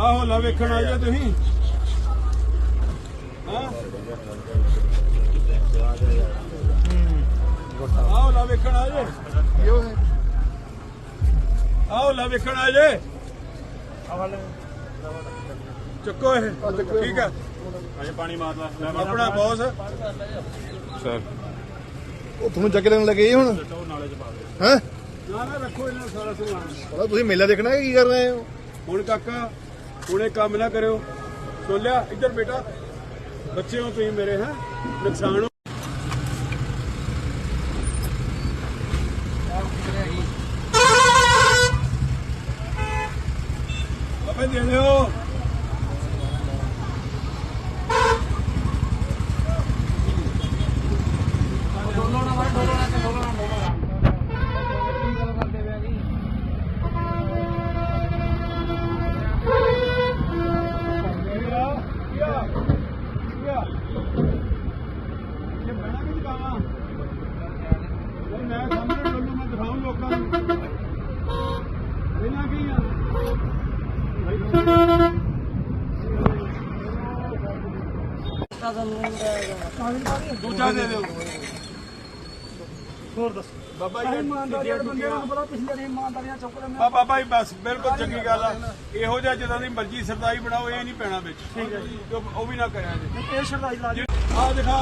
ਆਹੋ ਲਾ ਵੇਖਣ ਆ ਜਾ ਤੁਸੀਂ। ਹਾਂ? ਆਹੋ ਲਾ ਵੇਖਣ ਆ ਜੇ। ਇਹੋ ਹੈ ਆਹੋ ਲਾ ਵੇਖਣ ਆ ਜੇ। ਚੱਕੋ ਇਹ। ਠੀਕ ਆ। ਅਜੇ ਪਾਣੀ ਮਾਰ ਲਾ ਆਪਣਾ ਬੌਸ। ਸਰ ਉਹ ਤੁਹਾਨੂੰ ਚੱਕ ਲੈਣ ਲੱਗੇ ਹੁਣ। ਹੈ? ਨਾ ਨਾ ਰੱਖੋ ਇਹਨਾਂ ਸਾਰਾ ਸਮਾਨ। ਤੁਸੀਂ ਮੇਲਾ ਦੇਖਣਾ ਹੈ ਕੀ ਕਰ ਰਹੇ ਹੋ? ਹੁਣ ਕਾਕਾ ਹੁਣ ਇਹ ਕੰਮ ਨਾ ਕਰਿਓ। ਸੋਲਿਆ ਇੱਧਰ ਬੇਟਾ ਬੱਚੇ ਹੋ ਤੁਸੀਂ ਮੇਰੇ, ਹੈ? ਨੁਕਸਾਨ ਹੋ ਦੇ ਦਿਓ ਇਹ ਬਣਾ ਕਿ ਦਿਖਾਵਾਂ ਨਹੀਂ ਮੈਂ ਸਾਹਮਣੇ ਡੋਲੂ ਮੈਂ ਦਿਖਾਉਂ ਲੋਕਾਂ ਨੂੰ ਇਹਨਾਂ ਕੀ ਆ ਦੂਜਾ ਦੇ ਦਿਓ। ਹੋਰ ਦੱਸ। ਬਾਬਾ ਜੀ ਨੂੰ ਪਿਛਲੇ ਇਮਾਨਦਾਰੀਆਂ ਚੁੱਕ ਲੈਂਦੇ ਬਾਬਾ ਬਸ ਬਿਲਕੁਲ ਚੰਗੀ ਗੱਲ ਆ। ਇਹੋ ਜਿਹਾ ਜਿੱਦਾਂ ਦੀ ਮਰਜ਼ੀ ਸਰਦਾਈ ਬਣਾਓ ਇਹ ਨਹੀਂ ਪੈਣਾ ਵਿੱਚ। ਠੀਕ ਹੈ ਉਹ ਵੀ ਨਾ ਕਰਿਆ ਜੀ। ਇਹ ਸ਼ਰਦਾਈ ਲਾ ਜੀ ਆ ਦਿਖਾ।